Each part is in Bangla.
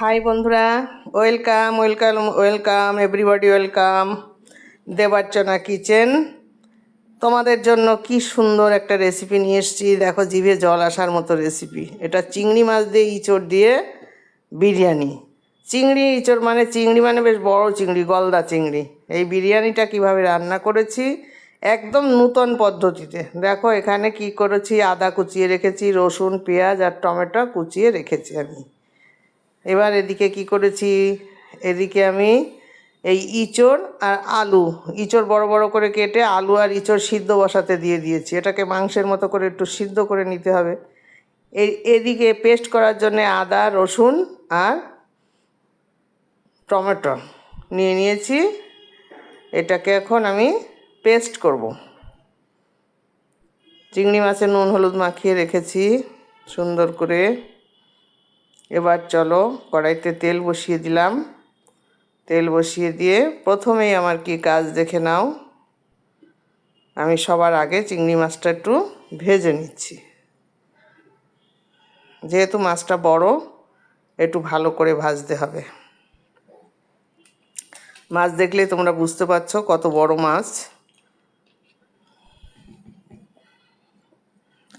হাই বন্ধুরা। Welcome welcome welcome everybody welcome Debarchana kitchen. তোমাদের জন্য কি সুন্দর একটা রেসিপি নিয়ে এসেছি। দেখো, জিভে জল আসার মতো রেসিপি এটা চিংড়ি মাছ দিয়ে ইঁচড় দিয়ে বিরিয়ানি। চিংড়ি, ইঁচড় মানে চিংড়ি মানে বেশ বড় চিংড়ি, গলদা চিংড়ি। এই বিরিয়ানিটা কীভাবে রান্না করেছি? একদম নূতন পদ্ধতিতে। দেখো, এখানে কি করেছি? আদা কুচিয়ে রেখেছি, রসুন, পেঁয়াজ আর টমেটো কুচিয়ে রেখেছি আমি। এবার এদিকে কি করেছি? এদিকে আমি এই ইঁচড় আর আলু। ইঁচড় বড় বড় করে কেটে আলু আর ইঁচড় সিদ্ধ বসাতে দিয়ে দিয়েছি। এটাকে মাংসের মতো করে একটু সিদ্ধ করে নিতে হবে। এদিকে পেস্ট করার জন্য আদা, রসুন আর টমেটো নিয়ে নিয়েছি। এটাকে এখন আমি পেস্ট করব। চিংড়ি মাছের নুন, হলুদ মাখিয়ে রেখেছি সুন্দর করে। এবার চলো কড়াইতে তেল বসিয়ে দিলাম। তেল বসিয়ে দিয়ে প্রথমেই আমার কি কাজ দেখে নাও। আমি সবার আগে চিংড়ি মাছটা একটু ভেজে নিচ্ছি। যেহেতু মাছটা বড়, একটু ভালো করে ভাজতে হবে। মাছ দেখলে তোমরা বুঝতে পারছ কত বড় মাছ।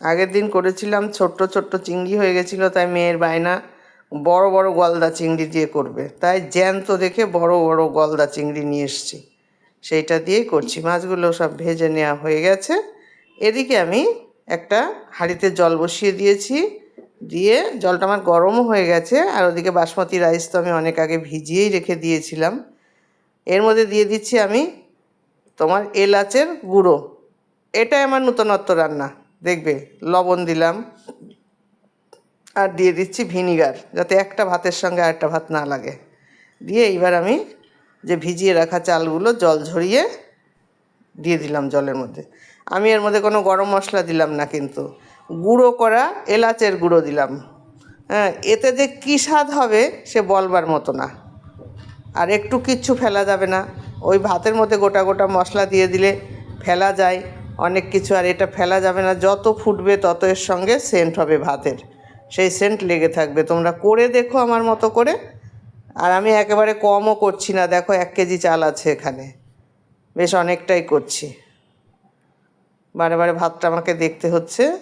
আগের দিন করেছিলাম ছোট্ট ছোট্ট চিংড়ি হয়ে গেছিল, তাই মেয়ের বায়না বড় বড় গলদা চিংড়ি দিয়ে করবে। তাই জ্যান্ত দেখে বড় বড় গলদা চিংড়ি নিয়ে এসছি। সেইটা দিয়েই করছি। মাছগুলো সব ভেজে নেওয়া হয়ে গেছে। এদিকে আমি একটা হাঁড়িতে জল বসিয়ে দিয়েছি। দিয়ে জলটা আমার গরমও হয়ে গেছে। আর ওদিকে বাসমতি রাইস তো আমি অনেক আগে ভিজিয়েই রেখে দিয়েছিলাম। এর মধ্যে দিয়ে দিচ্ছি আমি তোমার এলাচের গুঁড়ো। এটাই আমার নূতনত্ব রান্না। দেখবে, লবণ দিলাম। আর দিয়ে দিচ্ছি ভিনিগার, যাতে একটা ভাতের সঙ্গে আরেকটা ভাত না লাগে। দিয়ে এইবার আমি যে ভিজিয়ে রাখা চালগুলো জল ঝরিয়ে দিয়ে দিলাম জলের মধ্যে। আমি এর মধ্যে কোনো গরম মশলা দিলাম না কিন্তু, গুঁড়ো করা এলাচের গুঁড়ো দিলাম। হ্যাঁ এতে যে কী স্বাদ হবে সে বলবার মতো না। আর একটু কিচ্ছু ফেলা যাবে না। ওই ভাতের মধ্যে গোটা গোটা মশলা দিয়ে দিলে ফেলা যায়। অনেক কিছু আর এটা ফেলা যাবে না। যত ফুটবে তত এর সঙ্গে সেন্ট হবে ভাতের। সেই সেন্ট লেগে থাকবে। তোমরা করে দেখো আমার মতো করে। আর আমি একেবারে কমও করছি না। দেখো, এক কেজি চাল আছে এখানে। বেশ অনেকটাই করছি। বারে বারে ভাতটা আমাকে দেখতে হচ্ছে।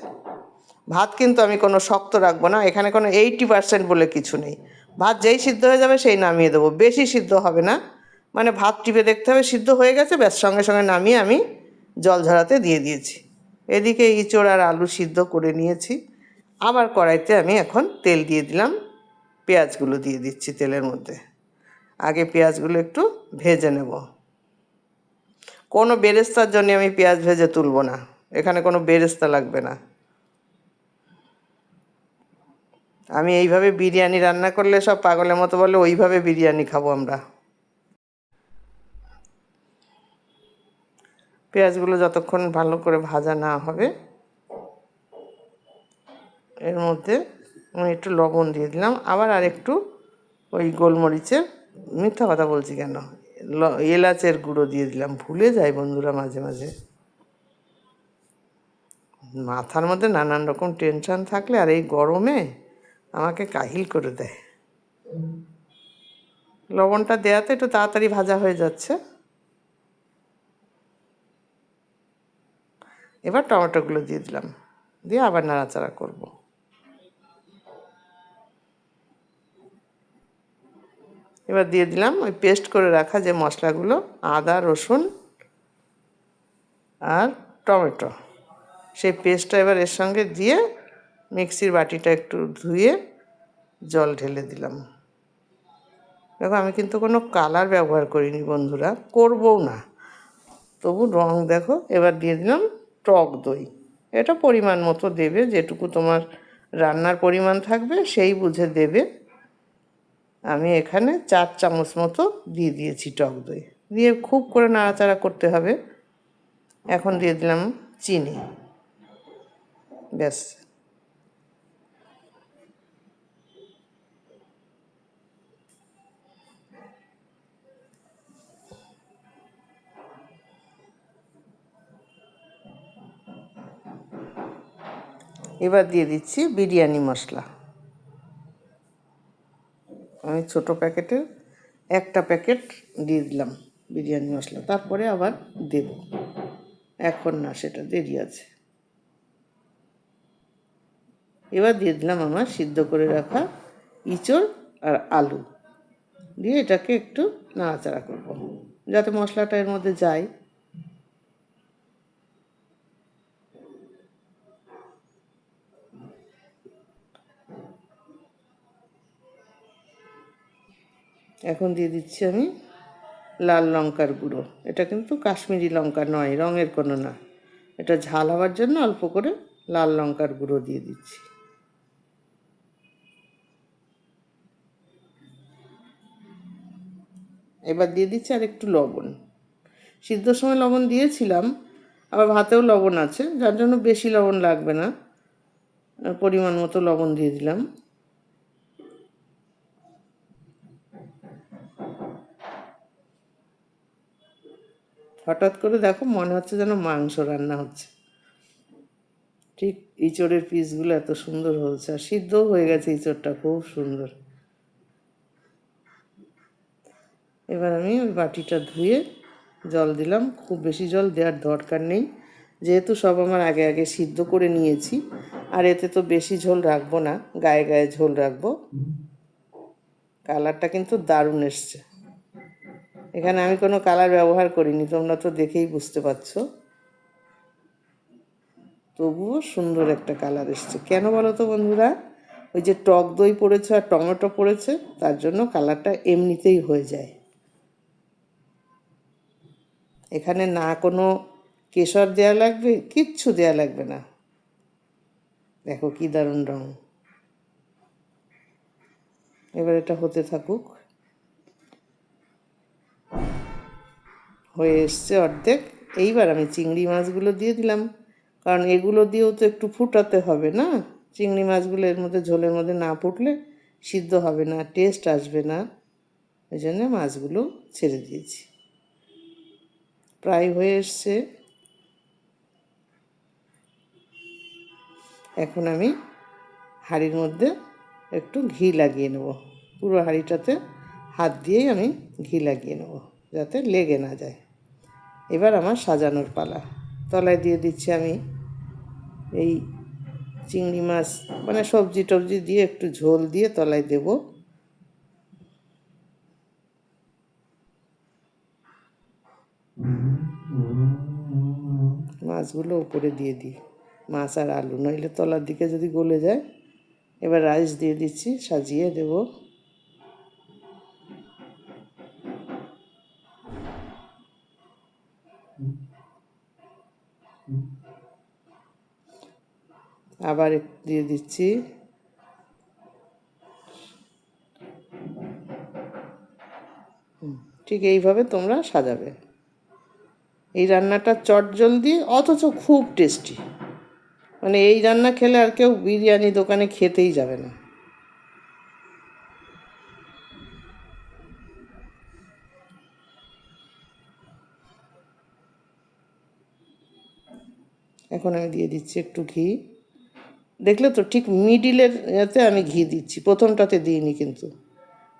ভাত কিন্তু আমি কোনো শক্ত রাখব না। এখানে কোনো এইটি পার্সেন্ট বলে কিছু নেই। ভাত যেই সিদ্ধ হয়ে যাবে সেই নামিয়ে দেবো। বেশি সিদ্ধ হবে না। মানে ভাত টিপে দেখতে হবে, সিদ্ধ হয়ে গেছে, ব্যাস, সঙ্গে সঙ্গে নামিয়ে আমি জল ঝরাতে দিয়ে দিয়েছি। এদিকে ইঁচড় আর আলু সিদ্ধ করে নিয়েছি। আবার কড়াইতে আমি এখন তেল দিয়ে দিলাম। পেঁয়াজগুলো দিয়ে দিচ্ছি তেলের মধ্যে। আগে পেঁয়াজগুলো একটু ভেজে নেব। কোনো বেরেস্তার জন্য আমি পেঁয়াজ ভেজে তুলব না। এখানে কোনো বেরেস্তা লাগবে না। আমি এইভাবে বিরিয়ানি রান্না করলে সব পাগলের মতো বলে ওইভাবে বিরিয়ানি খাব আমরা। পেঁয়াজগুলো যতক্ষণ ভালো করে ভাজা না হবে এর মধ্যে আমি একটু লবণ দিয়ে দিলাম। আবার আর একটু ওই গোলমরিচের মিথ্যা কথা বলছি কেন? এলাচের গুঁড়ো দিয়ে দিলাম। ভুলে যাই বন্ধুরা মাঝে মাঝে। মাথার মধ্যে নানান রকম টেনশন থাকলে আর এই গরমে আমাকে কাহিল করে দেয়। লবণটা দেওয়াতে একটু তাড়াতাড়ি ভাজা হয়ে যাচ্ছে। এবার টমেটোগুলো দিয়ে দিলাম। দিয়ে আবার নাড়াচাড়া করব। এবার দিয়ে দিলাম, ওই পেস্ট করে রাখা যে মশলাগুলো, আদা, রসুন আর টমেটো। সেই পেস্টটা এবার এর সঙ্গে দিয়ে মিক্সির বাটিটা একটু ধুয়ে জল ঢেলে দিলাম। দেখো, আমি কিন্তু কোনো কালার ব্যবহার করিনি বন্ধুরা, করবও না। তবু রং দেখো, এবার দিয়ে দিলাম টক দই। এটা পরিমাণ মতো দেবে, যেটুকু তোমার রান্নার পরিমাণ থাকবে, সেই বুঝে দেবে। আমি এখানে চার চামচ মতো দিয়ে দিয়েছি টক দই। দিয়ে খুব করে নাড়াচাড়া করতে হবে। এখন দিয়ে দিলাম চিনি। ব্যাস। এবার দিয়ে দিচ্ছি বিরিয়ানি মশলা। আমি ছোট প্যাকেটের একটা প্যাকেট দিয়ে দিলাম বিরিয়ানি মশলা। তারপরে আবার দেব। এখন না, সেটা দেরি আছে। এবার দিয়ে দিলাম আমার সিদ্ধ করে রাখা ইঁচড় আর আলু। দিয়ে এটাকে একটু নাড়াচাড়া করব, যাতে মশলাটা এর মধ্যে যায়। এখন দিয়ে দিচ্ছি আমি লাল লঙ্কার গুঁড়ো। এটা কিন্তু কাশ্মীরি লঙ্কা নয়, রঙের কোনো না। এটা ঝাল হওয়ার জন্য অল্প করে লাল লঙ্কার গুঁড়ো দিয়ে দিচ্ছি। এবার দিয়ে দিচ্ছি আর একটু লবণ। সিদ্ধর সময় লবণ দিয়েছিলাম, আবার ভাতেও লবণ আছে, যার জন্য বেশি লবণ লাগবে না। পরিমাণ মতো লবণ দিয়ে দিলাম। হঠাৎ করে দেখো মনে হচ্ছে যেন মাংস রান্না হচ্ছে। ঠিক ইঁচড়ের পিসগুলো এত সুন্দর হয়েছে, আর সিদ্ধও হয়ে গেছে ইঁচড়টা, খুব সুন্দর। এবার আমি ওই বাটিটা ধুয়ে জল দিলাম, খুব বেশি জল দেওয়ার দরকার নেই। যেহেতু সব আমার আগে আগে সিদ্ধ করে নিয়েছি, আর এতে তো বেশি ঝোল রাখব না, গায়ে গায়ে ঝোল রাখব। কালারটা কিন্তু দারুণ এসছে। এখানে আমি কোনো কালার ব্যবহার করিনি, তোমরা তো দেখেই বুঝতে পারছ। তবুও সুন্দর একটা কালার এসছে। কেন বলো তো বন্ধুরা? ওই যে টক দই পড়েছে আর টমেটো পড়েছে, তার জন্য কালারটা এমনিতেই হয়ে যায়। এখানে না কোনো কেশর দেয়া লাগবে, কিচ্ছু দেয়া লাগবে না। দেখো কি দারুণ রং। এবার এটা হতে থাকুক। হয়ে এসছে অর্ধেক। এইবার আমি চিংড়ি মাছগুলো দিয়ে দিলাম। কারণ এগুলো দিয়েও তো একটু ফুটাতে হবে না? চিংড়ি মাছগুলো এর মধ্যে ঝোলের মধ্যে না ফুটলে সিদ্ধ হবে না, টেস্ট আসবে না। ওই জন্য মাছগুলো ছেড়ে দিয়েছি। প্রায় হয়ে এসছে। এখন আমি হাঁড়ির মধ্যে একটু ঘি লাগিয়ে নেব। পুরো হাঁড়িটাতে হাত দিয়েই আমি ঘি লাগিয়ে নেব, যাতে লেগে না যায়। এবার আমার সাজানোর পালা। তলায় দিয়ে দিচ্ছি আমি এই চিংড়ি মাছ মানে সবজি টবজি দিয়ে একটু ঝোল দিয়ে তলায় দেব। মাছগুলো উপরে দিয়ে দিই। মাছ আর আলু, নইলে তলার দিকে যদি গলে যায়, এবার রাইস দিয়ে দিচ্ছি, সাজিয়ে দেব। আবার দিয়ে দিচ্ছি। ঠিক এইভাবে তোমরা সাজাবে। এই রান্নাটা চট জলদি, অথচ খুব টেস্টি। মানে এই রান্না খেলে আর কেউ বিরিয়ানি দোকানে খেতেই যাবে না। এখন আমি দিয়ে দিচ্ছি একটু ঘি। দেখলে তো ঠিক মিডিলের এতে আমি ঘি দিচ্ছি, প্রথমটাতে দিইনি কিন্তু।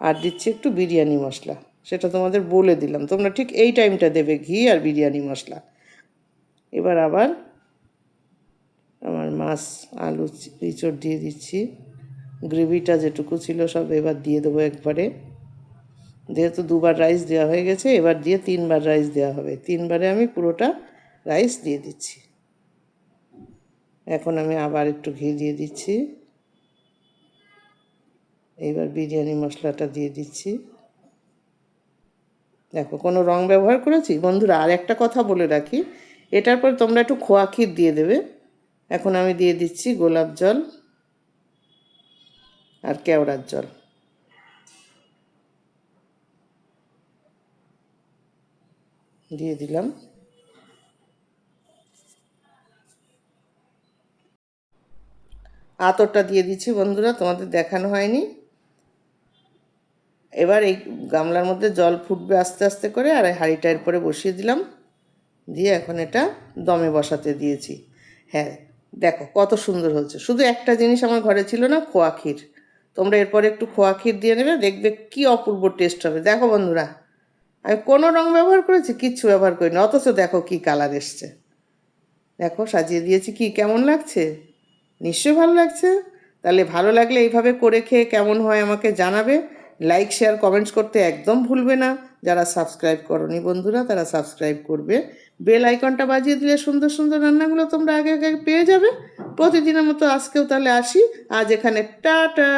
আর দিচ্ছি একটু বিরিয়ানি মশলা, সেটা তোমাদের বলে দিলাম। তোমরা ঠিক এই টাইমটা দেবে ঘি আর বিরিয়ানি মশলা। এবার আবার আমার মাছ, আলু, ইঁচড় দিয়ে দিচ্ছি। গ্রেভিটা যেটুকু ছিল সব এবার দিয়ে দেবো একবারে। যেহেতু দুবার রাইস দেওয়া হয়ে গেছে, এবার দিয়ে তিনবার রাইস দেওয়া হবে। তিনবারে আমি পুরোটা রাইস দিয়ে দিচ্ছি। এখন আমি আবার একটু ঘি দিয়ে দিচ্ছি। এইবার বিরিয়ানি মশলাটা দিয়ে দিচ্ছি। দেখো, কোনো রং ব্যবহার করেছি? বন্ধুরা, আর একটা কথা বলে রাখি, এটার পর তোমরা একটু খোয়া ক্ষীর দিয়ে দেবে। এখন আমি দিয়ে দিচ্ছি গোলাপ জল আর কেওড়ার জল। দিয়ে দিলাম। আতরটা দিয়ে দিচ্ছি বন্ধুরা, তোমাদের দেখানো হয়নি। এবার এই গামলার মধ্যে জল ফুটবে আস্তে আস্তে করে, আর এই হাঁড়িটা এরপরে বসিয়ে দিলাম। দিয়ে এখন এটা দমে বসাতে দিয়েছি। হ্যাঁ দেখো কত সুন্দর হচ্ছে শুধু একটা জিনিস আমার ঘরে ছিল না, খোয়া ক্ষীর। তোমরা এরপরে একটু খোয়া ক্ষীর দিয়ে নেবে, দেখবে কি অপূর্ব টেস্ট হবে। দেখো বন্ধুরা, আমি কোনো রং ব্যবহার করেছি, কিচ্ছু ব্যবহার করিনি, অথচ দেখো কি কালার এসছে। দেখো সাজিয়ে দিয়েছি কি, কেমন লাগছে? নিশ্চয়ই ভালো লাগছে। তাহলে ভালো লাগলে এইভাবে করে খেয়ে কেমন হয় আমাকে জানাবে। লাইক শেয়ার কমেন্টস করতে একদম ভুলবে না। যারা সাবস্ক্রাইব করনি বন্ধুরা, তারা সাবস্ক্রাইব করবে। বেল আইকনটা বাজিয়ে দিলে সুন্দর সুন্দর রান্নাগুলো তোমরা আগে আগে পেয়ে যাবে। প্রতিদিনের মতো আজকেও তাহলে আসি। আজ এখানে, টাটা!